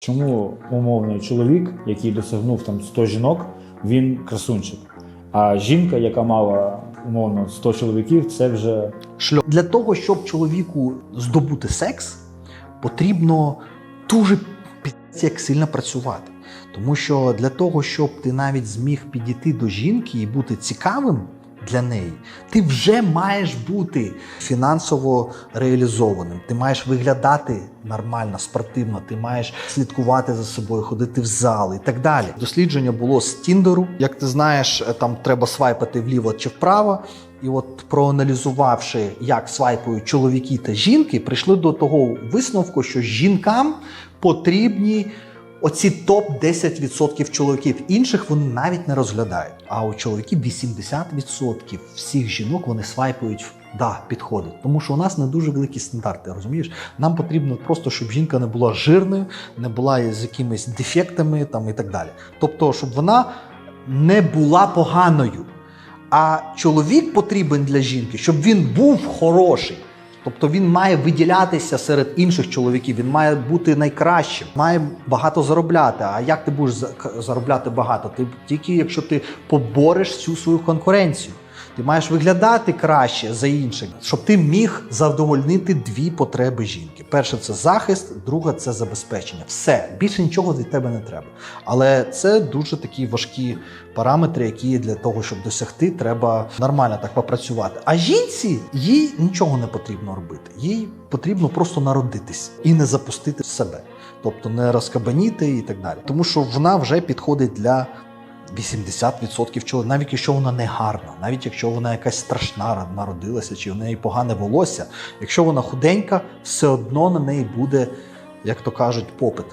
Чому умовний чоловік, який досягнув там 100 жінок, він красунчик? А жінка, яка мала умовно 100 чоловіків, це вже шльоп. Для того, щоб чоловіку здобути секс, потрібно дуже як сильно працювати. Тому що для того, щоб ти навіть зміг підійти до жінки і бути цікавим для неї, ти вже маєш бути фінансово реалізованим. Ти маєш виглядати нормально, спортивно, ти маєш слідкувати за собою, ходити в зал і так далі. Дослідження було з Тіндеру. Як ти знаєш, е, там треба свайпати вліво чи вправо. І от проаналізувавши, як свайпують чоловіки та жінки, прийшли до того висновку, що жінкам потрібні оці топ 10% чоловіків. Інших вони навіть не розглядають. А у чоловіків 80% всіх жінок вони свайпують. Да, підходить, тому що у нас не дуже великі стандарти. Розумієш, нам потрібно просто, щоб жінка не була жирною, не була з якимись дефектами там і так далі. Тобто, щоб вона не була поганою. А чоловік потрібен для жінки, щоб він був хороший. Тобто він має виділятися серед інших чоловіків, він має бути найкращим, має багато заробляти. А як ти будеш за- заробляти багато? Ти тільки якщо ти побореш всю свою конкуренцію. Ти маєш виглядати краще за інших, щоб ти міг задовольнити дві потреби жінки. Перше це захист, друге це забезпечення. Все більше нічого від тебе не треба. Але це дуже такі важкі параметри, які для того, щоб досягти, треба нормально так попрацювати. А жінці їй нічого не потрібно робити. Їй потрібно просто народитись і не запустити себе, тобто не розкабаніти і так далі. Тому що вона вже підходить для 80% чоловік, навіть якщо вона не гарна, навіть якщо вона якась страшна народилася, чи в неї погане волосся, якщо вона худенька, все одно на неї буде, як то кажуть, попит.